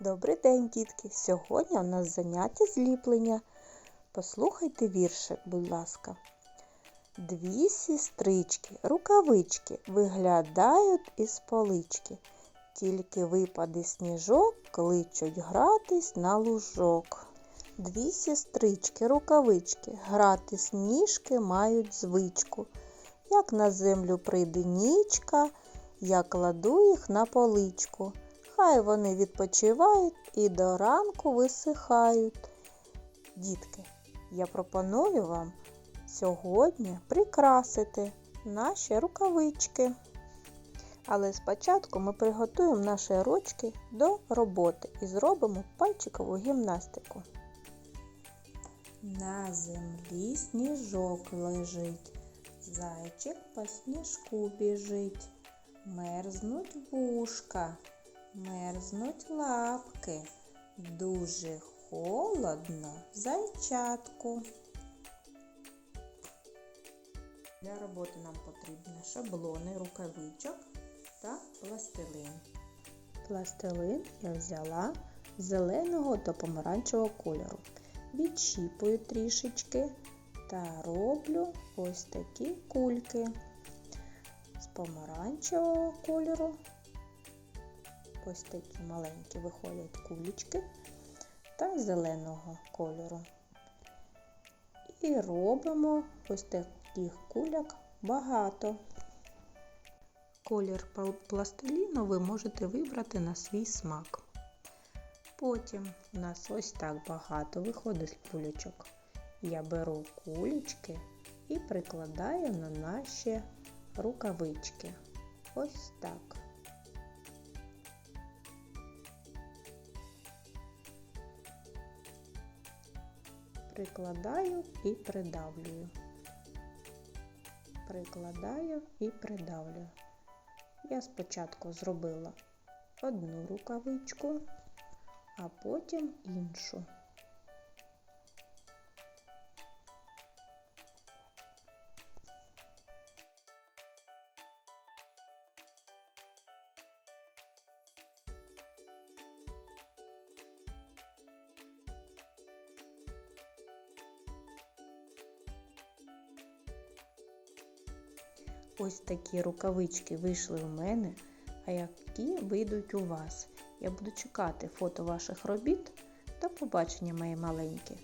Добрий день, дітки! Сьогодні у нас заняття зліплення. Послухайте віршик, будь ласка. Дві сестрички, рукавички виглядають із полички. Тільки випаде сніжок, кличуть гратись на лужок. Дві сестрички, рукавички, грати сніжки мають звичку. Як на землю прийде нічка, я кладу їх на поличку. Хай вони відпочивають і до ранку висихають. Дітки, я пропоную вам сьогодні прикрасити наші рукавички. Але спочатку ми приготуємо наші ручки до роботи і зробимо пальчикову гімнастику. На землі сніжок лежить, зайчик по сніжку біжить, мерзнуть вушка, мерзнуть лапки, дуже холодно зайчатку. Для роботи нам потрібні шаблони рукавичок та пластилин. Пластилин я взяла зеленого до помаранчевого кольору. Відщіпую трішечки та роблю ось такі кульки з помаранчевого кольору. Ось такі маленькі виходять кулечки та зеленого кольору. І робимо ось таких куляк багато. Колір пластиліну ви можете вибрати на свій смак. Потім у нас ось так багато виходить кулечок. Я беру кулечки і прикладаю на наші рукавички. Ось так. Прикладаю і придавлюю. Прикладаю і придавлюю. Я спочатку зробила одну рукавичку, а потім іншу. Ось такі рукавички вийшли у мене, а які вийдуть у вас. Я буду чекати фото ваших робіт. До побачення, мої маленькі!